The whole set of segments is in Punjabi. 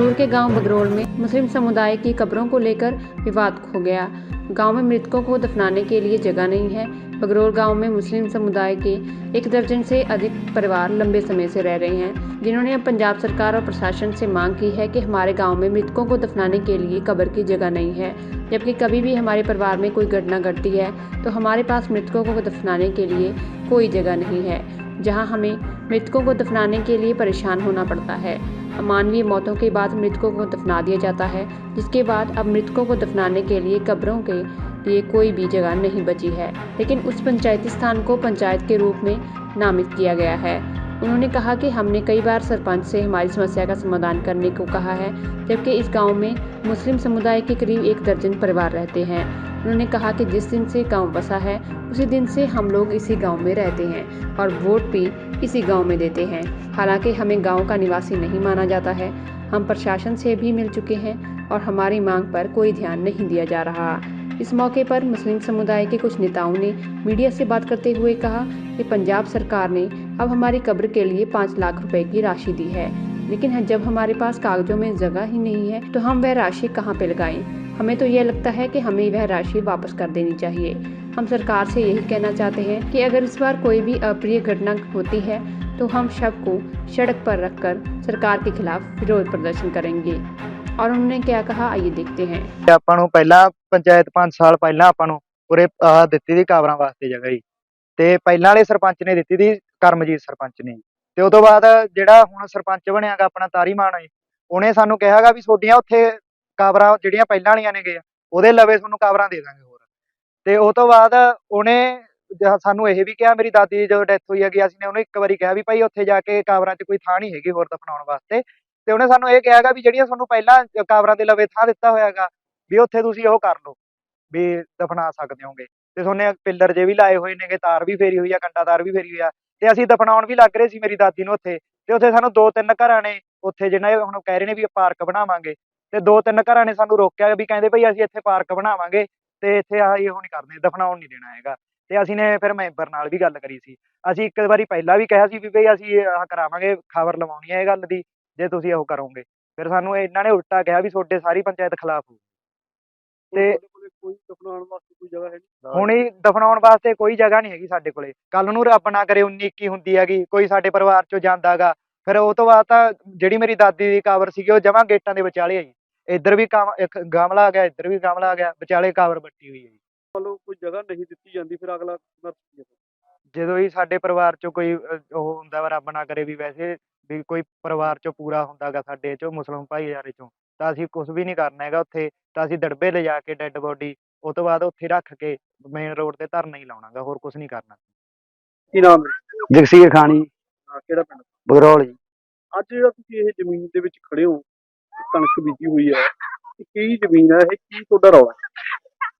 संगरूर के गाँव बगरोल में मुस्लिम समुदाय की कब्रों को लेकर विवाद हो गया। गाँव में मृतकों को दफनाने के लिए जगह नहीं है। बगरोल गाँव में मुस्लिम समुदाय के एक दर्जन से अधिक परिवार लंबे समय से रह रहे हैं, जिन्होंने अब पंजाब सरकार और प्रशासन से मांग की है कि हमारे गाँव में मृतकों को दफनाने के लिए कब्र की जगह नहीं है। जबकि कभी भी हमारे परिवार में कोई घटना घटती है तो हमारे पास मृतकों को दफनाने के लिए कोई जगह नहीं है, जहाँ हमें मृतकों को दफनाने के लिए परेशान होना पड़ता है। अमानवीय मौतों के बाद मृतकों को दफना दिया जाता है, जिसके बाद अब मृतकों को दफनाने के लिए कब्रों के लिए कोई भी जगह नहीं बची है, लेकिन उस पंचायती स्थान को पंचायत के रूप में नामित किया गया है। उन्होंने कहा कि हमने कई बार सरपंच से हमारी समस्या का समाधान करने को कहा है, जबकि इस गाँव में मुस्लिम समुदाय के करीब एक दर्जन परिवार रहते हैं। उन्होंने कहा कि जिस दिन से गाँव बसा है, उसी दिन से हम लोग इसी गाँव में रहते हैं और वोट भी इसी गाँव में देते हैं। हालाँकि हमें गाँव का निवासी नहीं माना जाता है। हम प्रशासन से भी मिल चुके हैं और हमारी मांग पर कोई ध्यान नहीं दिया जा रहा। इस मौके पर मुस्लिम समुदाय के कुछ नेताओं ने मीडिया से बात करते हुए कहा कि पंजाब सरकार ने अब हमारी कब्र के लिए पाँच लाख रुपए की राशि दी है। लेकिन जब हमारे पास कागजों में जगह ही नहीं है तो हम वह राशि कहाँ पे लगाएँ? हमें तो यह लगता है कि हमें वह राशि वापस कर देनी चाहिए हम सरकार से यही कहना चाहते हैं कि अगर इस बार कोई भी अप्रिय घटना होती है तो हम शव को सड़क पर रखकर सरकार के खिलाफ विरोध प्रदर्शन करेंगे और उन्होंने क्या कहा आइए देखते हैं ਤੇ ਆਪਾਂ ਨੂੰ ਪਹਿਲਾਂ ਪੰਚਾਇਤ 5 ਸਾਲ ਪਹਿਲਾਂ ਆਪਾਂ ਨੂੰ ਉਰੇ ਆਹ ਦਿੱਤੀ ਦੀ ਕਾਬਰਾਂ ਵਾਸਤੇ ਜਗ੍ਹਾ ਜੀ ਤੇ ਪਹਿਲਾਂ ਵਾਲੇ ਸਰਪੰਚ ਨੇ ਦਿੱਤੀ ਦੀ ਕਰਮਜੀਤ ਸਰਪੰਚ ਨੇ ਜੀ। ਤੇ ਉਸ ਤੋਂ ਬਾਅਦ ਜਿਹੜਾ ਹੁਣ ਸਰਪੰਚ ਬਣਿਆਗਾ ਆਪਣਾ ਤਾਰੀ ਮਾਨ ਜੀ ਉਹਨੇ ਸਾਨੂੰ ਕਿਹਾਗਾ ਵੀ ਤੁਹਾਡੀਆਂ ਉੱਥੇ ਕਾਬਰਾਂ ਜਿਹੜੀਆਂ ਪਹਿਲਾਂ ਵਾਲੀਆਂ ਨੇਗੇ, ਉਹਦੇ ਲਵੇ ਤੁਹਾਨੂੰ ਕਾਬਰਾਂ ਦੇ ਦਾਂਗੇ ਹੋਰ। ਤੇ ਉਹ ਤੋਂ ਬਾਅਦ ਉਹਨੇ ਸਾਨੂੰ ਇਹ ਵੀ ਕਿਹਾ, ਮੇਰੀ ਦਾਦੀ ਦੀ ਜਦੋਂ ਡੈਥ ਹੋਈ ਹੈਗੀ, ਅਸੀਂ ਨੇ ਉਹਨੂੰ ਇੱਕ ਵਾਰੀ ਕਿਹਾ ਵੀ ਭਾਈ ਉੱਥੇ ਜਾ ਕੇ ਕਾਬਰਾਂ 'ਚ ਕੋਈ ਥਾਂ ਨਹੀਂ ਹੈਗੀ ਹੋਰ ਦਫਨਾਉਣ ਵਾਸਤੇ। ਤੇ ਉਹਨੇ ਸਾਨੂੰ ਇਹ ਕਿਹਾਗਾ ਵੀ ਜਿਹੜੀਆਂ ਤੁਹਾਨੂੰ ਪਹਿਲਾਂ ਕਾਬਰਾਂ ਦੇ ਲਵੇ ਥਾਂ ਦਿੱਤਾ ਹੋਇਆਗਾ, ਵੀ ਉੱਥੇ ਤੁਸੀਂ ਉਹ ਕਰ ਲਓ, ਵੀ ਦਫਨਾ ਸਕਦੇ ਹੋਗੇ। ਤੇ ਤੁਹਾਨੇ ਪਿੱਲਰ ਜੇ ਵੀ ਲਾਏ ਹੋਏ ਨੇਗੇ, ਤਾਰ ਵੀ ਫੇਰੀ ਹੋਈ ਆ, ਕੰਡਾ ਤਾਰ ਵੀ ਫੇਰੀ ਹੋਈ ਆ ਤੇ ਅਸੀਂ ਦਫਨਾਉਣ ਵੀ ਲੱਗ ਰਹੇ ਸੀ ਮੇਰੀ ਦਾਦੀ ਨੂੰ ਉੱਥੇ। ਤੇ ਉੱਥੇ ਸਾਨੂੰ ਦੋ ਤਿੰਨ ਘਰਾਂ ਨੇ, ਉੱਥੇ ਜਿਹਨਾਂ ਹੁਣ ਕਹਿ ਰਹੇ ਨੇ ਵੀ ਪਾਰਕ ਬਣਾਵਾਂਗੇ। ਤੇ ਦੋ ਤਿੰਨ ਘਰਾਂ ਨੇ ਸਾਨੂੰ ਰੋਕਿਆ ਵੀ ਕਹਿੰਦੇ ਭਈ ਅਸੀਂ ਇੱਥੇ ਪਾਰਕ ਬਣਾਵਾਂਗੇ ਤੇ ਇੱਥੇ ਆਹ ਇਹੋ ਨਹੀਂ ਕਰਨੇ ਦਫਨਾਉਣ ਨਹੀਂ ਦੇਣਾ ਹੈਗਾ। ਤੇ ਅਸੀਂ ਨੇ ਫਿਰ ਮੈਂਬਰ ਨਾਲ ਵੀ ਗੱਲ ਕਰੀ ਸੀ। ਅਸੀਂ ਇੱਕ ਵਾਰੀ ਪਹਿਲਾਂ ਵੀ ਕਿਹਾ ਸੀ ਵੀ ਭਈ ਅਸੀਂ ਆਹ ਕਰਾਵਾਂਗੇ ਖਬਰ ਲਵਾਉਣੀ ਹੈ ਇਹ ਗੱਲ ਦੀ ਜੇ ਤੁਸੀਂ ਉਹ ਕਰੋਗੇ। ਫਿਰ ਸਾਨੂੰ ਇਹਨਾਂ ਨੇ ਉਲਟਾ ਕਿਹਾ ਵੀ ਤੁਹਾਡੇ ਸਾਰੀ ਪੰਚਾਇਤ ਖਿਲਾਫ ਹੋ ਤੇ ਕੋਈ ਦਫਨਾਉਣ ਵਾਸਤੇ ਕੋਈ ਜਗ੍ਹਾ ਹੈ ਨਹੀਂ ਹੁਣ ਹੀ ਦਫਨਾਉਣ ਵਾਸਤੇ ਕੋਈ ਜਗ੍ਹਾ ਨਹੀਂ ਹੈਗੀ ਸਾਡੇ ਕੋਲੇ। ਕੱਲ ਨੂੰ ਰੱਬ ਨਾ ਕਰੇ 19 21 ਹੁੰਦੀ ਹੈਗੀ ਕੋਈ ਸਾਡੇ ਪਰਿਵਾਰ ਚੋਂ ਜਾਂਦਾਗਾ ਫਿਰ ਉਹ ਤੋਂ ਬਾਅਦ ਤਾਂ ਜਿਹੜੀ ਮੇਰੀ ਦਾਦੀ ਦੀ ਕਬਰ ਸੀਗੀ ਉਹ ਜਮਾਂ ਗੇਟਾਂ ਦੇ ਵਿਚਾਲੇ ਹੈ ਜੀ ਇੱਧਰ ਵੀ ਕਾਮ- ਇੱਕ ਗਮਲਾ ਆ ਗਿਆ ਇੱਧਰ ਵੀ ਗਮਲਾ ਆ ਗਿਆ ਵਿਚਾਲੇ ਕਬਰ ਬੱਟੀ ਹੋਈ ਹੈ ਜੀ। ਵੱਲੋਂ ਕੋਈ ਜਗ੍ਹਾ ਨਹੀਂ ਦਿੱਤੀ ਜਾਂਦੀ ਫਿਰ ਅਗਲਾ ਨਰਸ ਕੀ ਹੈ? ਜਦੋਂ ਹੀ ਸਾਡੇ ਪਰਿਵਾਰ ਚੋਂ ਕੋਈ ਅਹ, ਉਹ ਹੁੰਦਾ ਵਾ ਰੱਬ ਨਾ ਕਰੇ ਵੀ ਵੈਸੇ ਵੀ ਕੋਈ ਪਰਿਵਾਰ ਚੋਂ ਪੂਰਾ ਹੁੰਦਾਗਾ ਸਾਡੇ ਚੋਂ ਮੁਸਲਮਾਨ ਭਾਈਚਾਰੇ ਚੋਂ ਤਾਂ ਅਸੀਂ ਕੁਝ ਵੀ ਨਹੀਂ ਕਰਨਾ ਹੈਗਾ ਉੱਥੇ ਤਾਂ ਅਸੀਂ ਦੜਬੇ ਲਿਜਾ ਕੇ ਡੈੱਡ ਬੋਡੀ ਉਸ ਤੋਂ ਬਾਅਦ ਉੱਥੇ ਰੱਖ ਕੇ ਮੇਨ ਰੋਡ ਤੇ ਧਰਨਾ ਹੀ ਲਾਉਣਾਗਾ ਹੋਰ ਕੁਝ ਨਹੀਂ ਕਰਨਾ। ਕੀ ਨਾਮ ਹੈ? ਜਗਸੀਰ ਖਾਣੀ ਹਾਂ, ਕਿਹੜਾ ਪਿੰਡ? ਬਗਰੌਲ ਜੀ। ਅੱਜ ਜਿਹੜਾ ਤੁਸੀਂ ਇਹ ਜ਼ਮੀਨ ਦੇ ਵਿੱਚ ਖੜੇ ਹੋ ਕਣਕ ਬੀਜੀ ਹੋਈ ਹੈ। ਕੀ ਜ਼ਮੀਨ ਹੈ ਇਹ? ਕੀ ਤੁਹਾਡਾ ਰੌਲਾ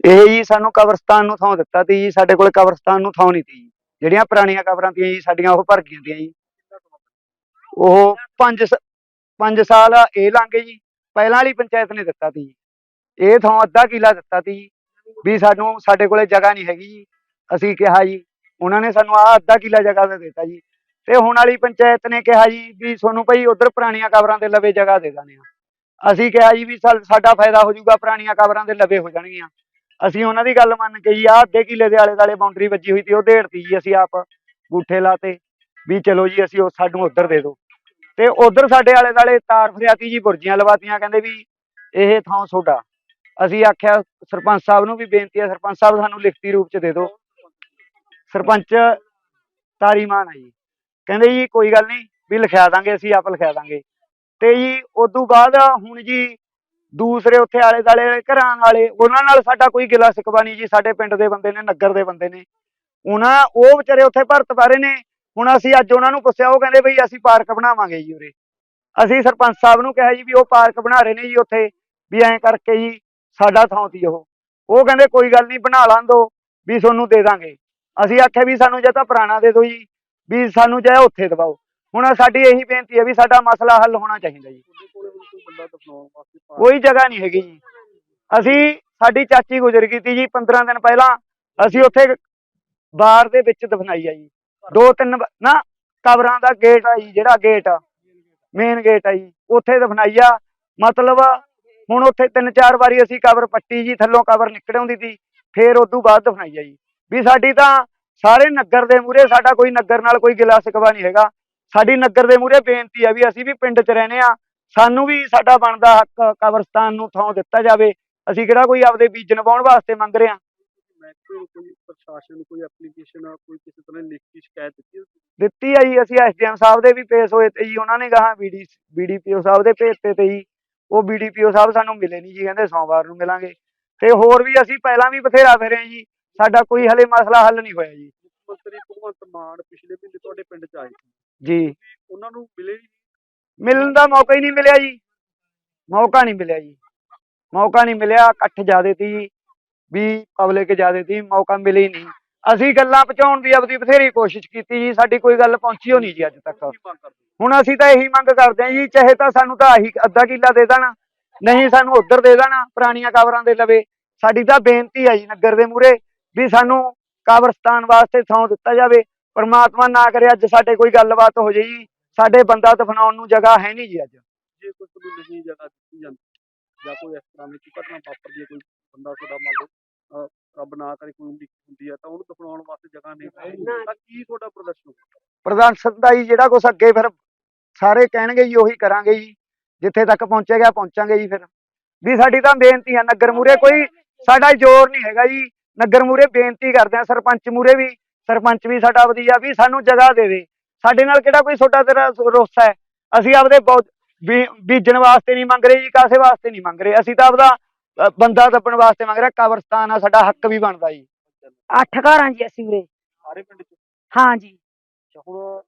ਇਹ ਜੀ ਸਾਨੂੰ ਕਬਰਸਤਾਨ ਨੂੰ ਥਾਂ ਦਿੱਤਾ ਤੀ ਜੀ, ਸਾਡੇ ਕੋਲ ਕਬਰਸਤਾਨ ਨੂੰ ਥਾਂ ਨਹੀਂ ਤੀ ਜੀ। ਜਿਹੜੀਆਂ ਪੁਰਾਣੀਆਂ ਕਬਰਾਂ ਤੀਆਂ ਜੀ, ਸਾਡੀਆਂ ਉਹ ਭਰ ਗਈਆਂ ਤੀਆਂ ਜੀ। ਉਹ 5 5 ਸਾਲ ਇਹ ਲੰਘੇ ਜੀ। ਪਹਿਲਾਂ ਵਾਲੀ ਪੰਚਾਇਤ ਨੇ ਦਿੱਤਾ ਤੀ ਜੀ। ਇਹ ਥਾਂ ਅੱਧਾ ਕਿਲਾ ਦਿੱਤਾ ਤੀ ਜੀ। ਵੀ ਸਾਨੂੰ, ਸਾਡੇ ਕੋਲੇ ਜਗ੍ਹਾ ਨਹੀਂ ਹੈਗੀ ਜੀ। ਅਸੀਂ ਕਿਹਾ ਜੀ, ਉਹਨਾਂ ਨੇ ਸਾਨੂੰ ਆਹ ਅੱਧਾ ਕਿਲਾ ਜਗ੍ਹਾ ਦਾ ਦਿੱਤਾ ਜੀ। ਤੇ ਹੁਣ ਵਾਲੀ ਪੰਚਾਇਤ ਨੇ ਕਿਹਾ ਜੀ, ਵੀ ਤੁਹਾਨੂੰ ਭਾਈ ਉਧਰ ਪੁਰਾਣੀਆਂ ਕਬਰਾਂ ਦੇ ਲਵੇ ਜਗ੍ਹਾ ਦੇ ਦਾਂਗੇ ਅਸੀਂ ਕਿਹਾ ਜੀ ਵੀ ਸਾਡਾ ਫਾਇਦਾ ਹੋ ਜਾਊਗਾ, ਪੁਰਾਣੀਆਂ ਕਬਰਾਂ ਦੇ ਲਵੇ ਹੋ ਜਾਣਗੀਆਂ। ਅਸੀਂ ਉਹਨਾਂ ਦੀ ਗੱਲ ਮੰਨ ਕੇ ਜੀ, ਆਹ ਅੱਧੇ ਕਿਲੇ ਦੇ ਆਲੇ ਦੁਆਲੇ ਬਾਉਂਡਰੀ ਵੱਜੀ ਹੋਈ ਸੀ, ਉਹ ਢੇੜਤੀ ਜੀ ਅਸੀਂ ਆਪ ਗੂਠੇ ਲਾਤੇ, ਵੀ ਚਲੋ ਜੀ ਅਸੀਂ ਉਹ ਸਾਨੂੰ ਉੱਧਰ ਦੇ ਦਿਓ। ਤੇ ਉਧਰ ਸਾਡੇ ਆਲੇ ਦੁਆਲੇ ਤਾਰ ਫਰਿਆਤੀ ਜੀ ਬੁਰਜੀਆਂ ਲਵਾਤੀਆਂ, ਕਹਿੰਦੇ ਵੀ ਇਹ ਥਾਂ ਤੁਹਾਡਾ ਅਸੀਂ ਆਖਿਆ, ਸਰਪੰਚ ਸਾਹਿਬ ਨੂੰ ਵੀ ਬੇਨਤੀ ਹੈ, ਸਰਪੰਚ ਸਾਹਿਬ ਸਾਨੂੰ ਲਿਖਤੀ ਰੂਪ ਚ ਦੇ ਦਿਓ। ਸਰਪੰਚ ਤਾਰੀਮਾਨ ਹੈ ਜੀ। ਕਹਿੰਦੇ ਜੀ, ਕੋਈ ਗੱਲ ਨਹੀਂ, ਵੀ ਲਿਖਿਆ ਦਾਂਗੇ, ਅਸੀਂ ਆਪ ਲਿਖਿਆ ਦਾਂਗੇ। ਤੇ ਜੀ ਉਦੋਂ ਬਾਅਦ ਹੁਣ ਜੀ ਦੂਸਰੇ ਉੱਥੇ ਆਲੇ ਦਾਲੇ ਘਰਾਂ ਵਾਲੇ, ਉਹਨਾਂ ਨਾਲ ਸਾਡਾ ਕੋਈ ਗਿਲਾ ਸਿਕਵਾ ਨਹੀਂ ਜੀ, ਸਾਡੇ ਪਿੰਡ ਦੇ ਬੰਦੇ ਨੇ, ਨਗਰ ਦੇ ਬੰਦੇ ਨੇ। ਉਹਨਾਂ ਉਹ ਵਿਚਾਰੇ ਉੱਥੇ ਭਰਤ ਬਾਰੇ ਨੇ, ਹੁਣ ਅਸੀਂ ਅੱਜ ਉਹਨਾਂ ਨੂੰ ਪੁੱਛਿਆ, ਉਹ ਕਹਿੰਦੇ ਬਈ ਅਸੀਂ ਪਾਰਕ ਬਣਾਵਾਂਗੇ ਜੀ ਉਰੇ। ਅਸੀਂ ਸਰਪੰਚ ਸਾਹਿਬ ਨੂੰ ਕਿਹਾ ਜੀ ਵੀ ਉਹ ਪਾਰਕ ਬਣਾ ਰਹੇ ਨੇ ਜੀ ਉੱਥੇ, ਵੀ ਐਂ ਕਰਕੇ ਜੀ ਸਾਡਾ ਥਾਂ ਸੀ ਉਹ। ਉਹ ਕਹਿੰਦੇ ਕੋਈ ਗੱਲ ਨਹੀਂ, ਬਣਾ ਲਾਂ ਦੋ, ਵੀ ਤੁਹਾਨੂੰ ਦੇ ਦਾਂਗੇ। ਅਸੀਂ ਆਖਿਆ ਵੀ ਸਾਨੂੰ ਜੇ ਤਾਂ ਪੁਰਾਣਾ ਦੇ ਦਿਓ ਜੀ, ਵੀ ਸਾਨੂੰ ਜੇ ਉੱਥੇ ਦਵਾਓ। ਹੁਣ ਸਾਡੀ ਇਹੀ ਬੇਨਤੀ ਹੈ ਵੀ ਸਾਡਾ ਮਸਲਾ ਹੱਲ ਹੋਣਾ ਚਾਹੀਦਾ ਜੀ। ਕੋਈ ਜਗ੍ਹਾ ਨਹੀਂ ਹੈਗੀ ਜੀ। ਅਸੀਂ ਸਾਡੀ ਚਾਚੀ ਗੁਜ਼ਰ ਗਈ ਤੀ ਜੀ 15 ਦਿਨ ਪਹਿਲਾਂ। ਅਸੀਂ ਉੱਥੇ ਬਾਰ ਦੇ ਵਿੱਚ ਦਫਨਾਈ ਆ ਜੀ। ਦੋ ਤਿੰਨ ਨਾ ਕਬਰਾਂ ਦਾ ਗੇਟ ਆ ਜੀ ਜਿਹੜਾ ਗੇਟ ਮੇਨ ਗੇਟ ਆ ਜੀ। ਉੱਥੇ ਦਫਨਾਈ ਆ। ਮਤਲਬ ਹੁਣ ਉੱਥੇ ਤਿੰਨ ਚਾਰ ਵਾਰੀ ਅਸੀਂ ਕਬਰ ਪੱਟੀ ਜੀ ਥੱਲੋਂ ਕਬਰ ਨਿਕਲ ਆਉਂਦੀ ਸੀ ਫੇਰ ਉਦੋਂ ਬਾਅਦ ਦਫਨਾਈ ਆ ਜੀ। ਵੀ ਸਾਡੀ ਤਾਂ ਸਾਰੇ ਨਗਰ ਦੇ ਮੂਹਰੇ ਸਾਡਾ ਕੋਈ ਨਗਰ ਨਾਲ ਕੋਈ ਗਿਲਾ ਸਿਕਵਾ ਨਹੀਂ ਹੈਗਾ। ਸਾਡੀ ਨਗਰ ਦੇ ਮੂਹਰੇ ਬੇਨਤੀ ਆ ਵੀ ਅਸੀਂ ਵੀ ਪਿੰਡ 'ਚ ਰਹਿੰਦੇ ਆ ਸਾਨੂੰ ਵੀ ਸਾਡਾ ਬਣਦਾ ਹੱਕ ਕਬਰਸਤਾਨ ਨੂੰ ਥਾਂ ਦਿੱਤਾ ਜਾਵੇ। ਅਸੀਂ ਕਿਹੜਾ ਕੋਈ ਆਪਦੇ ਬੀਜਣ ਪਾਉਣ ਵਾਸਤੇ ਮੰਗ ਰਹੇ ਆ ਮਹਿਕਮੇ ਨੂੰ ਕੋਈ ਪ੍ਰਸ਼ਾਸਨ ਨੂੰ ਕੋਈ ਐਪਲੀਕੇਸ਼ਨ ਕੋਈ ਕਿਸੇ ਤਰ੍ਹਾਂ ਦੀ ਲਿਖਤੀ ਸ਼ਿਕਾਇਤ ਦਿੱਤੀ ਆ? ਜੀ ਅਸੀਂ ਐਸਡੀਐਮ ਸਾਹਿਬ ਦੇ ਵੀ ਪੇਸ਼ ਹੋਏ ਤੇ ਜੀ ਉਹਨਾਂ ਨੇ ਗਾਹਾਂ ਬੀਡੀ ਬੀਡੀਪੀਓ ਸਾਹਿਬ ਦੇ ਭੇਜ ਤੇ ਤੇ ਜੀ। ਉਹ ਬੀਡੀਪੀਓ ਸਾਹਿਬ ਸਾਨੂੰ ਮਿਲੇ ਨਹੀਂ ਜੀ ਕਹਿੰਦੇ ਸੋਮਵਾਰ ਨੂੰ ਮਿਲਾਂਗੇ। ਤੇ ਹੋਰ ਵੀ ਅਸੀਂ ਪਹਿਲਾਂ ਵੀ ਬਥੇਰਾ ਫਿਰੇ ਜੀ ਸਾਡਾ ਕੋਈ ਹਲੇ ਮਸਲਾ ਹੱਲ ਨਹੀਂ ਹੋਇਆ ਜੀ। ਮੰਤਰੀ ਭਗਵੰਤ ਮਾਨ ਪਿਛਲੇ ਮਹੀਨੇ ਤੁਹਾਡੇ ਪਿੰਡ 'ਚ ਆਏ ਸੀ। ਜੀ। ਉਹਨਾਂ ਨੂੰ ਮਿਲੇ ਨਹੀਂ। ਮਿਲਣ ਦਾ ਮੌਕਾ ਹੀ ਨਹੀਂ ਮਿਲਿਆ ਜੀ। ਮੌਕਾ ਨਹੀਂ ਮਿਲਿਆ ਜੀ। ਮੌਕਾ ਨਹੀਂ ਮਿਲਿਆ ਇਕੱਠ ਜ਼ਿਆਦੇ ਤੀ ਜੀ। ਵੀ ਪਬਲਿਕ ਜ਼ਿਆਦੇ ਤੀ ਮੌਕਾ ਮਿਲੇ ਹੀ ਨਹੀਂ। ਅਸੀਂ ਗੱਲਾਂ ਪਹੁੰਚਾਉਣ ਦੀ ਆਪਦੀ ਬਥੇਰੀ ਕੋਸ਼ਿਸ਼ ਕੀਤੀ ਜੀ ਸਾਡੀ ਕੋਈ ਗੱਲ ਪਹੁੰਚੀ ਹੋ ਨਹੀਂ ਜੀ ਅੱਜ ਤੱਕ। ਕੀ ਮੰਗ ਕਰਦੇ ਹੁਣ ਅਸੀਂ ਤਾਂ ਇਹੀ ਮੰਗ ਕਰਦੇ ਹਾਂ ਜੀ ਚਾਹੇ ਤਾਂ ਸਾਨੂੰ ਤਾਂ ਆਹੀ ਅੱਧਾ ਕਿੱਲਾ ਦੇ ਦੇਣ ਨਹੀਂ ਸਾਨੂੰ ਉੱਧਰ ਦੇ ਦੇਣ ਪੁਰਾਣੀਆਂ ਕਬਰਾਂ ਦੇ ਲਵੇ। ਸਾਡੀ ਤਾਂ ਬੇਨਤੀ ਹੈ ਜੀ ਨਗਰ ਦੇ ਮੂਹਰੇ ਵੀ ਸਾਨੂੰ ਕਬਰਸਤਾਨ ਵਾਸਤੇ ਥਾਂ ਦਿੱਤਾ ਜਾਵੇ। ਪਰਮਾਤਮਾ ਨਾ ਕਰੇ ਅੱਜ ਸਾਡੇ ਕੋਈ ਗੱਲਬਾਤ ਹੋ ਜਾਈ ਜੀ ਸਾਡੇ ਬੰਦਾ ਦਫਨਾਉਣ ਨੂੰ ਜਗ੍ਹਾ ਹੈ ਨਹੀਂ ਜੀ ਅੱਜ। ਜੇ ਕੋਈ ਤੁਹਾਨੂੰ ਨਹੀਂ ਜਗ੍ਹਾ ਦਿੱਤੀ ਜਾਂਦੀ ਜਾਂ ਕੋਈ ਇਸ ਤਰ੍ਹਾਂ ਦੀ ਘਟਨਾ ਵਾਪਰਦੀ ਹੈ ਕੋਈ ਬੰਦਾ ਤੁਹਾਡਾ ਮੰਨ ਲਓ ਰੱਬ ਨਾ ਕਰੇ ਕੋਈ ਲਿਖ ਹੁੰਦੀ ਹੈ ਤਾਂ ਉਹਨੂੰ ਦਫਨਾਉਣ ਵਾਸਤੇ ਜਗ੍ਹਾ ਨਹੀਂ ਤਾਂ ਕੀ ਤੁਹਾਡਾ ਪ੍ਰਦਰਸ਼ਨ? ਪ੍ਰਦਰਸ਼ਨ ਦਾ ਜੀ ਜਿਹੜਾ ਕੁਛ ਅੱਗੇ ਫਿਰ ਸਾਰੇ ਕਹਿਣਗੇ ਜੀ ਉਹੀ ਕਰਾਂਗੇ ਜੀ। ਜਿੱਥੇ ਤੱਕ ਪਹੁੰਚੇਗਾ ਪਹੁੰਚਾਂਗੇ ਜੀ ਫਿਰ। ਵੀ ਸਾਡੀ ਤਾਂ ਬੇਨਤੀ ਆ ਨਗਰ ਮੂਰੇ ਕੋਈ ਸਾਡਾ ਜ਼ੋਰ ਨਹੀਂ ਹੈਗਾ ਜੀ। ਨਗਰ ਮੂਰੇ ਬੇਨਤੀ ਕਰਦੇ ਆ ਸਰਪੰਚ ਮੂਰੇ ਵੀ ਸਰਪੰਚ ਵੀ ਸਾਡਾ ਵਧੀਆ ਵੀ ਸਾਨੂੰ ਜਗ੍ਹਾ ਦੇ ਦੇ ਸਾਡੇ ਨਾਲ ਕਿਹੜਾ ਕੋਈ ਛੋਟਾ ਤੇਰਾ ਰੋਸਾ ਹੈ? ਅਸੀਂ ਆਪਦੇ ਬੀਜਣ ਵਾਸਤੇ ਨਹੀਂ ਮੰਗ ਰਹੇ ਜੀ ਕਾਸੇ ਵਾਸਤੇ ਨਹੀਂ ਮੰਗ ਰਹੇ। ਅਸੀਂ ਤਾਂ ਆਪਦਾ ਬੰਦਾ ਦੱਬਣ ਵਾਸਤੇ ਮੰਗ ਰਹੇ ਕਬਰਸਤਾਨ ਆ ਸਾਡਾ ਹੱਕ ਵੀ ਬਣਦਾ ਜੀ। ਅੱਠ ਘਰਾਂ ਜੀ ਅਸੀਂ ਉਰੇ। ਸਾਰੇ ਪਿੰਡ 'ਚ? ਹਾਂ ਜੀ। ਹੁਣ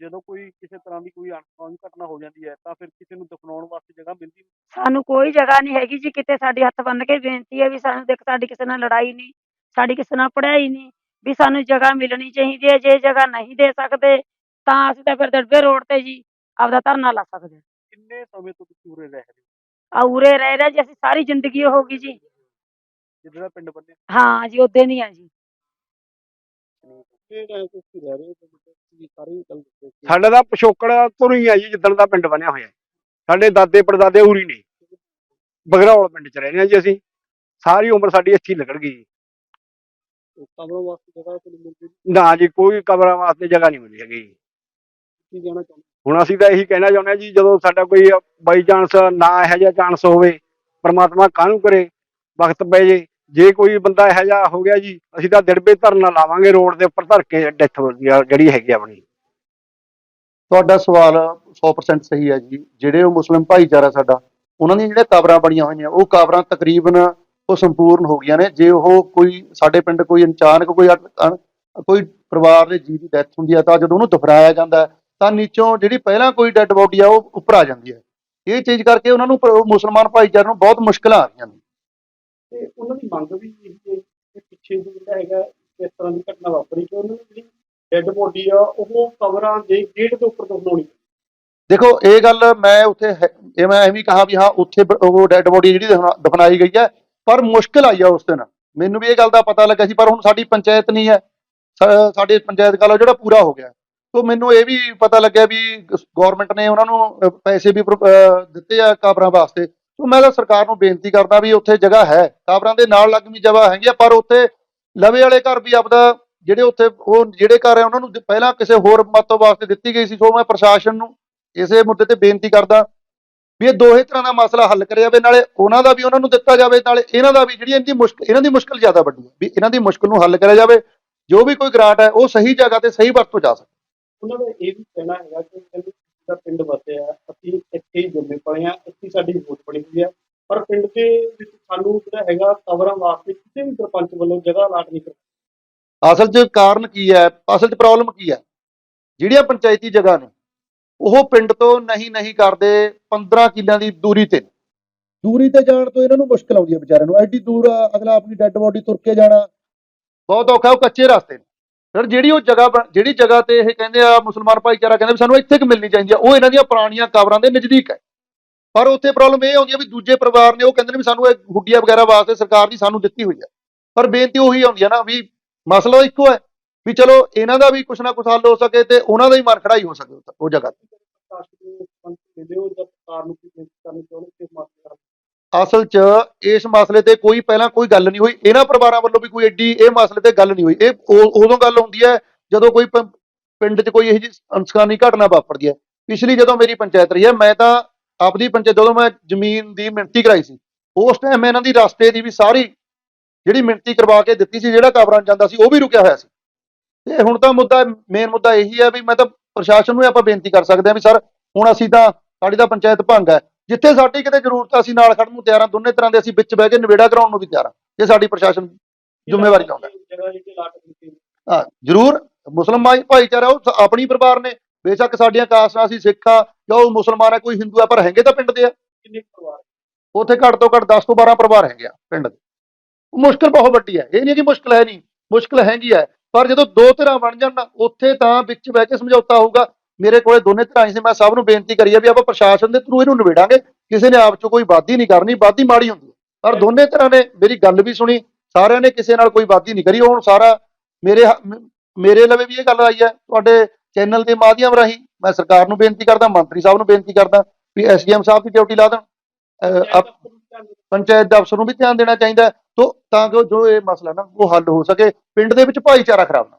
ਜਦੋਂ ਕੋਈ ਕਿਸੇ ਤਰ੍ਹਾਂ ਦੀ ਕੋਈ ਅਣਸੁਣੀ ਘਟਨਾ ਹੋ ਜਾਂਦੀ ਹੈ ਤਾਂ ਫਿਰ ਕਿਸੇ ਨੂੰ ਦਫਨਾਉਣ ਵਾਸਤੇ ਜਗ੍ਹਾ ਮਿਲਦੀ ਸਾਨੂੰ ਕੋਈ ਜਗ੍ਹਾ ਨਹੀਂ ਹੈਗੀ ਜੀ। ਕਿਤੇ ਸਾਡੀ ਹੱਥ ਬੰਨ ਕੇ ਬੇਨਤੀ ਹੈ ਵੀ ਸਾਨੂੰ ਦੇਖ ਸਾਡੀ ਕਿਸੇ ਨਾਲ ਲੜਾਈ ਨਹੀਂ ਸਾਡੀ ਕਿਸੇ ਨਾਲ ਪੜ੍ਹਾਈ ਨਹੀਂ। ਵੀ ਸਾਨੂੰ ਜਗ੍ਹਾ ਮਿਲਣੀ ਚਾਹੀਦੀ ਹੈ ਜੇ ਜਗ੍ਹਾ ਨਹੀਂ ਦੇ ਸਕਦੇ ਤਾਂ ਅਸੀਂ ਤਾਂ ਫਿਰ ਦੜਬੇ ਰੋਡ ਤੇ ਜੀ ਆਪਦਾ ਧਰਨਾ ਲਾ ਸਕਦੇ ਹਾਂ। ਕਿੰਨੇ ਸਮੇਂ ਤੋਂ ਤੁਸੀਂ ਉਰੇ ਰਹਿ ਰਹੇ ਆ ਉਰੇ ਰਹਿ ਰਹੇ ਜੀ ਅਸੀਂ ਸਾਰੀ ਜ਼ਿੰਦਗੀ ਹੋ ਗਈ ਜੀ। ਜਿੱਦਾਂ ਦਾ ਪਿੰਡ ਬੰਨਿਆ ਹਾਂ ਜੀ ਉਦੋਂ ਨਹੀਂ ਆ ਜੀ ਸਾਡਾ ਤਾਂ ਪਿਛੋਕੜ ਤੋਂ ਹੀ ਆ ਜੀ ਜਿੱਦਣ ਦਾ ਪਿੰਡ ਬਣਿਆ ਹੋਇਆ। ਸਾਡੇ ਦਾਦੇ ਪੜਦਾਦੇ ਉਰੀ ਨੇ। ਬਗਰੌਲ ਪਿੰਡ ਚ ਰਹਿੰਦੇ ਆ ਜੀ ਅਸੀਂ। ਸਾਰੀ ਉਮਰ ਸਾਡੀ ਇੱਥੇ ਨਿਕਲ ਗਈ ਜੀ। ਕਬਰਾਂ ਵਾਸਤੇ ਜਗ੍ਹਾ ਤੁਹਾਨੂੰ ਮਿਲਦੀ। ਨਹੀਂ। ਨਾ ਜੀ ਕੋਈ ਕਬਰਾਂ ਵਾਸਤੇ ਜਗ੍ਹਾ ਨਹੀਂ ਮਿਲੀ ਹੈਗੀ ਕੀ ਕਹਿਣਾ ਚਾਹੁੰਦੇ? ਹੁਣ ਅਸੀਂ ਤਾਂ ਇਹੀ ਕਹਿਣਾ ਚਾਹੁੰਦੇ ਹਾਂ ਜੀ ਜਦੋਂ ਸਾਡਾ ਕੋਈ ਬਾਈ ਚਾਂਸ ਨਾ ਇਹੋ ਜਿਹਾ ਚਾਂਸ ਹੋਵੇ ਪਰਮਾਤਮਾ ਕਾਹਨੂੰ ਕਰੇ ਵਕਤ ਪੈ ਜੇ। ਜੇ ਕੋਈ ਬੰਦਾ ਇਹੋ ਜਿਹਾ ਹੋ ਗਿਆ ਜੀ ਅਸੀਂ ਤਾਂ ਦਿੜਬੇ ਧਰਨਾ ਲਾਵਾਂਗੇ ਰੋਡ ਦੇ ਉੱਪਰ ਧਰ ਕੇ ਡੈਥ ਜਿਹੜੀ ਹੈਗੀ ਆ ਆਪਣੀ। ਤੁਹਾਡਾ ਸਵਾਲ 100% ਸਹੀ ਹੈ ਜੀ। ਜਿਹੜੇ ਉਹ ਮੁਸਲਿਮ ਭਾਈਚਾਰਾ ਸਾਡਾ ਉਹਨਾਂ ਦੀਆਂ ਜਿਹੜੀਆਂ ਕਬਰਾਂ ਬਣੀਆਂ ਹੋਈਆਂ ਉਹ ਕਬਰਾਂ ਤਕਰੀਬਨ ਉਹ ਸੰਪੂਰਨ ਹੋ ਗਈਆਂ ਨੇ। ਜੇ ਉਹ ਕੋਈ ਸਾਡੇ ਪਿੰਡ ਕੋਈ ਅਚਾਨਕ ਕੋਈ ਕੋਈ ਪਰਿਵਾਰ ਦੇ ਜੀਅ ਦੀ ਡੈਥ ਹੁੰਦੀ ਹੈ ਤਾਂ ਜਦੋਂ ਉਹਨੂੰ ਦਫਨਾਇਆ ਜਾਂਦਾ ਤਾਂ ਨੀਚੋਂ ਜਿਹੜੀ ਪਹਿਲਾਂ ਕੋਈ ਡੈੱਡ ਬੋਡੀ ਆ ਉਹ ਉੱਪਰ ਆ ਜਾਂਦੀ ਹੈ। ਇਹ ਚੀਜ਼ ਕਰਕੇ ਉਹਨਾਂ ਨੂੰ ਮੁਸਲਮਾਨ ਭਾਈਚਾਰੇ ਨੂੰ ਬਹੁਤ ਮੁਸ਼ਕਲਾਂ ਆ ਰਹੀਆਂ ਨੇ। ਤੇ ਉਹਨਾਂ ਦੀ ਮੰਗ ਵੀ ਇਹ ਪਿੱਛੇ ਜਿਹੇ ਜਿਹੜਾ ਹੈਗਾ ਇਸ ਤਰ੍ਹਾਂ ਦੀ ਘਟਨਾ ਵਾਪਰੀ ਕਿ ਉਹਨਾਂ ਦੀ ਜਿਹੜੀ ਡੈੱਡ ਬੋਡੀ ਆ ਉਹ ਕਬਰਾਂ ਦੇ ਗੇਟ ਦੇ ਉੱਪਰ ਦਫਨਾਉਣੀ ਦੇਖੋ ਇਹ ਗੱਲ ਮੈਂ ਉੱਥੇ ਇਹ ਮੈਂ ਐਵੇਂ ਕਹਾ ਵੀ ਹਾਂ ਉੱਥੇ ਉਹ ਡੈੱਡ ਬੋਡੀ ਜਿਹੜੀ ਦਫਨਾ- ਦਫਨਾਈ ਗਈ ਹੈ ਪਰ ਮੁਸ਼ਕਲ ਆਈ ਆ ਉਸ ਦਿਨ। ਮੈਨੂੰ ਵੀ ਇਹ ਗੱਲ ਦਾ ਪਤਾ ਲੱਗਾ ਸੀ, ਪਰ ਹੁਣ ਸਾਡੀ ਪੰਚਾਇਤ ਨਹੀਂ ਹੈ। ਸਾਡੇ ਪੰਚਾਇਤ ਕਾਲ ਜਿਹੜਾ ਪੂਰਾ ਹੋ ਗਿਆ। ਤੋਂ ਮੈਨੂੰ ਇਹ ਵੀ ਪਤਾ ਲੱਗਿਆ ਵੀ ਗਵਰਨਮੈਂਟ ਨੇ ਉਹਨਾਂ ਨੂੰ ਪੈਸੇ ਵੀ ਪ੍ਰੋ- ਦਿੱਤੇ ਆ ਕਾਬਰਾਂ ਵਾਸਤੇ। ਤੋਂ ਮੈਂ ਤਾਂ ਸਰਕਾਰ ਨੂੰ ਬੇਨਤੀ ਕਰਦਾ ਵੀ ਉੱਥੇ ਜਗ੍ਹਾ ਹੈ। ਕਾਬਰਾਂ ਦੇ ਨਾਲ ਲੱਗਵੀਂ ਜਗ੍ਹਾ ਹੈਗੀ ਆ, ਪਰ ਉੱਥੇ ਲਵੇ ਵਾਲੇ ਘਰ ਵੀ ਆਪਦਾ ਜਿਹੜੇ ਉੱਥੇ ਉਹ ਜਿਹੜੇ ਘਰ ਹੈ, ਉਹਨਾਂ ਨੂੰ ਪਹਿਲਾਂ ਕਿਸੇ ਹੋਰ ਮਤਲਬ ਵਾਸਤੇ ਦਿੱਤੀ ਗਈ ਸੀ। ਸੋ ਮੈਂ ਪ੍ਰਸ਼ਾਸਨ ਨੂੰ ਇਸੇ ਮੁੱਦੇ ਤੇ ਬੇਨਤੀ ਕਰਦਾ ਵੀ ਇਹ ਦੋਹੇ ਤਰ੍ਹਾਂ ਦਾ ਮਸਲਾ ਹੱਲ ਕਰਿਆ ਜਾਵੇ ਨਾਲੇ ਉਹਨਾਂ ਦਾ ਵੀ ਉਹਨਾਂ ਨੂੰ ਦਿੱਤਾ ਜਾਵੇ ਨਾਲੇ ਇਹਨਾਂ ਦਾ ਵੀ ਜਿਹੜੀ ਇਹਨਾਂ ਦੀ ਮੁਸ਼ਕਲ ਇਹਨਾਂ ਦੀ ਮੁਸ਼ਕਲ ਜ਼ਿਆਦਾ ਵੱਡੀ ਹੈ ਵੀ ਇਹਨਾਂ ਦੀ ਮੁਸ਼ਕਲ ਨੂੰ ਹੱਲ ਕਰਿਆ ਜਾਵੇ ਜੋ ਵੀ ਕੋਈ ਗ੍ਰਾਂਟ ਹੈ ਉਹ ਸਹੀ ਜਗ੍ਹਾ ਤੇ ਸਹੀ ਵਰਤੋਂ ਜਾ ਸਕੇ। ਉਹਨਾਂ ਦਾ ਇਹ ਵੀ ਕਹਿਣਾ ਹੈਗਾ ਕਿ ਕਹਿੰਦੇ ਦਾ ਪਿੰਡ ਵਸਿਆ ਅਸੀਂ ਇੱਥੇ ਹੀ ਜੰਮੇ ਪਲੇ ਆ ਇੱਥੇ ਸਾਡੀ ਵੋਟ ਬਣੀ ਹੋਈ ਹੈ। ਪਰ ਪਿੰਡ ਦੇ ਵਿੱਚ ਸਾਨੂੰ ਜਿਹੜਾ ਹੈਗਾ ਕਬਰਾਂ ਵਾਸਤੇ ਕਿਸੇ ਵੀ ਸਰਪੰਚ ਵੱਲੋਂ ਜਗ੍ਹਾ ਅਲਾਟ ਨਹੀਂ ਕੀਤੀ ਅਸਲ 'ਚ ਕਾਰਨ ਕੀ ਹੈ ਅਸਲ 'ਚ ਪ੍ਰੋਬਲਮ ਕੀ ਹੈ? ਜਿਹੜੀਆਂ ਪੰਚਾਇਤੀ ਜਗ੍ਹਾ ਨੇ ਉਹ ਪਿੰਡ ਤੋਂ ਨਹੀਂ ਨਹੀਂ ਕਰਦੇ 15 ਕਿੱਲਿਆਂ ਦੀ ਦੂਰੀ ਤੇ। ਦੂਰੀ ਤੇ ਜਾਣ ਤੋਂ ਇਹਨਾਂ ਨੂੰ ਮੁਸ਼ਕਲ ਆਉਂਦੀ ਹੈ ਵਿਚਾਰਿਆਂ ਨੂੰ। ਐਡੀ ਦੂਰ ਆ, ਅਗਲਾ ਆਪਣੀ ਡੈੱਡ ਬੋਡੀ ਤੁਰ ਕੇ ਜਾਣਾ। ਬਹੁਤ ਔਖਾ ਉਹ ਕੱਚੇ ਰਸਤੇ ਨੇ। ਫਿਰ ਜਿਹੜੀ ਉਹ ਜਗ੍ਹਾ ਜਿਹੜੀ ਜਗ੍ਹਾ ਤੇ ਇਹ ਕਹਿੰਦੇ ਆ ਮੁਸਲਮਾਨ ਭਾਈਚਾਰਾ ਕਹਿੰਦੇ ਸਾਨੂੰ ਇੱਥੇ ਕਿ ਮਿਲਣੀ ਚਾਹੀਦੀ ਆ ਉਹ ਇਹਨਾਂ ਦੀਆਂ ਪੁਰਾਣੀਆਂ ਕਬਰਾਂ ਦੇ ਨਜ਼ਦੀਕ ਹੈ। ਪਰ ਉੱਥੇ ਪ੍ਰੋਬਲਮ ਇਹ ਆਉਂਦੀ ਹੈ ਵੀ ਦੂਜੇ ਪਰਿਵਾਰ ਨੇ ਉਹ ਕਹਿੰਦੇ ਨੇ ਵੀ ਸਾਨੂੰ ਇਹ ਹੁੱਡੀਆਂ ਵਗੈਰਾ ਵਾਸਤੇ ਸਰਕਾਰ ਦੀ ਸਾਨੂੰ ਦਿੱਤੀ ਹੋਈ ਹੈ। ਪਰ ਬੇਨਤੀ ਉਹੀ ਆਉਂਦੀ ਹੈ ਨਾ ਵੀ ਮਸਲਾ ਇੱਕੋ ਹੈ ਵੀ ਚਲੋ ਇਹਨਾਂ ਦਾ ਵੀ ਕੁਛ ਨਾ ਕੁਛ ਹੱਲ ਹੋ ਸਕੇ ਤੇ ਉਹਨਾਂ ਦਾ ਹੀ ਮਨ ਖੜਾਈ ਹੋ ਸਕੇ ਉਹ- ਜਗ੍ਹਾ ਤੇ। ਅਸਲ 'ਚ ਇਸ ਮਸਲੇ ਤੇ ਕੋਈ ਪਹਿਲਾਂ ਕੋਈ ਗੱਲ ਨਹੀਂ ਹੋਈ। ਇਹਨਾਂ ਪਰਿਵਾਰਾਂ ਵੱਲੋਂ ਵੀ ਕੋਈ ਐਡੀ ਇਹ ਮਸਲੇ ਤੇ ਗੱਲ ਨਹੀਂ ਹੋਈ। ਇਹ ਉਦੋਂ ਗੱਲ ਹੁੰਦੀ ਹੈ ਜਦੋਂ ਕੋਈ ਪਿੰਡ 'ਚ ਕੋਈ ਇਹੋ ਜਿਹੀ ਅਨਸਕਾਨੀ ਘਟਨਾ ਵਾਪਰਦੀ ਹੈ। ਪਿਛਲੀ ਜਦੋਂ ਮੇਰੀ ਪੰਚਾਇਤ ਰਹੀ ਹੈ, ਮੈਂ ਤਾਂ ਆਪਦੀ ਪੰਚਾਇਤ, ਜਦੋਂ ਮੈਂ ਜ਼ਮੀਨ ਦੀ ਮਿਣਤੀ ਕਰਾਈ ਸੀ, ਉਸ ਟਾਈਮ ਮੈਂ ਇਹਨਾਂ ਦੀ ਰਸਤੇ ਦੀ ਵੀ ਸਾਰੀ ਜਿਹੜੀ ਮਿਣਤੀ ਕਰਵਾ ਕੇ ਦਿੱਤੀ ਸੀ, ਜਿਹੜਾ ਕਬਰਾਂ ਜਾਂਦਾ ਸੀ, ਉਹ ਵੀ ਰੁਕਿਆ ਹੋਇਆ ਸੀ। ਤੇ ਹੁਣ ਤਾਂ ਮੁੱਦਾ ਮੇਨ ਮੁੱਦਾ ਇਹੀ ਹੈ ਵੀ ਮੈਂ ਤਾਂ ਪ੍ਰਸ਼ਾਸਨ ਨੂੰ ਆਪਾਂ ਬੇਨਤੀ ਕਰ ਸਕਦੇ ਹਾਂ ਵੀ ਸਰ ਹੁਣ ਅਸੀਂ ਤਾਂ ਸਾਡੀ ਤਾਂ ਪੰਚਾਇਤ ਭੰਗ ਹੈ। ਜਿੱਥੇ ਸਾਡੀ ਕਿਤੇ ਜ਼ਰੂਰਤ ਆ, ਅਸੀਂ ਨਾਲ ਖੜਨ ਨੂੰ ਤਿਆਰ ਹਾਂ ਦੋਨੇ ਤਰ੍ਹਾਂ ਦੇ ਅਸੀਂ ਵਿੱਚ ਬਹਿ ਕੇ ਨਿਬੇੜਾ ਕਰਾਉਣ ਨੂੰ ਵੀ ਤਿਆਰ ਹਾਂ ਜੇ ਸਾਡੀ ਪ੍ਰਸ਼ਾਸਨ ਜ਼ਿੰਮੇਵਾਰੀ ਦਿੱਤੀ ਹਾਂ। ਜ਼ਰੂਰ ਮੁਸਲਮਾਨ ਭਾਈ- ਭਾਈਚਾਰਾ ਉਹ ਆਪਣੀ ਪਰਿਵਾਰ ਨੇ ਬੇਸ਼ੱਕ ਸਾਡੀਆਂ ਕਾਸਟਾਂ ਅਸੀਂ ਸਿੱਖ ਆ ਜਾਂ ਉਹ ਮੁਸਲਮਾਨ ਆ ਕੋਈ ਹਿੰਦੂ ਆ ਪਰ ਹੈਗੇ ਤਾਂ ਪਿੰਡ ਦੇ ਆ। ਕਿੰਨੇ ਪਰਿਵਾਰ ਉੱਥੇ ਘੱਟ ਤੋਂ ਘੱਟ 10 ਤੋਂ 12 ਪਰਿਵਾਰ ਹੈਗੇ ਆ ਪਿੰਡ ਦੇ। ਮੁਸ਼ਕਲ ਬਹੁਤ ਵੱਡੀ ਹੈ ਇਹ ਨਹੀਂ ਕਿ ਮੁਸ਼ਕਲ ਹੈ ਨਹੀਂ ਮੁਸ਼ਕਲ ਹੈਗੀ ਹੈ। ਪਰ ਜਦੋਂ ਦੋ ਧਿਰਾਂ ਬਣ ਜਾਣ ਨਾ ਉੱਥੇ ਤਾਂ ਵਿੱਚ ਬਹਿ ਕੇ ਸਮਝੌਤਾ ਹੋਊਗਾ। ਮੇਰੇ ਕੋਲੇ ਦੋਨੇ ਧਿਰਾਂ ਸੀ ਮੈਂ ਸਭ ਨੂੰ ਬੇਨਤੀ ਕਰੀ ਹੈ ਵੀ ਆਪਾਂ ਪ੍ਰਸ਼ਾਸਨ ਦੇ ਥਰੂ ਇਹਨੂੰ ਨਿਬੇੜਾਂਗੇ। ਕਿਸੇ ਨੇ ਆਪ ਚ ਕੋਈ ਵਾਦੀ ਨਹੀਂ ਕਰਨੀ ਵਾਦੀ ਮਾੜੀ ਹੁੰਦੀ ਪਰ ਦੋਨੇ ਧਿਰਾਂ ਨੇ ਮੇਰੀ ਗੱਲ ਵੀ ਸੁਣੀ ਸਾਰਿਆਂ ਨੇ ਕਿਸੇ ਨਾਲ ਕੋਈ ਵਾਦੀ ਨਹੀਂ ਕਰੀ। ਹੁਣ ਸਾਰਾ ਮੇਰੇ ਮੇਰੇ ਲਵੇ ਵੀ ਇਹ ਗੱਲ ਆਈ ਹੈ ਤੁਹਾਡੇ ਚੈਨਲ ਦੇ ਮਾਧਿਅਮ ਰਾਹੀਂ ਮੈਂ ਸਰਕਾਰ ਨੂੰ ਬੇਨਤੀ ਕਰਦਾ ਮੰਤਰੀ ਸਾਹਿਬ ਨੂੰ ਬੇਨਤੀ ਕਰਦਾ ਵੀ ਐਸਡੀਐਮ ਸਾਹਿਬ ਦੀ ਡਿਊਟੀ ਲਾ ਦੇਣ। ਪੰਚਾਇਤ ਦੇ ਅਫਸਰ ਨੂੰ ਵੀ ਧਿਆਨ ਦੇਣਾ ਚਾਹੀਦਾ ਤਾਂ ਕਿ ਉਹ ਜੋ ਇਹ ਮਸਲਾ ਨਾ ਉਹ ਹੱਲ ਹੋ ਸਕੇ, ਪਿੰਡ ਦੇ ਵਿੱਚ ਭਾਈਚਾਰਾ ਖਰਾਬ ਨਾ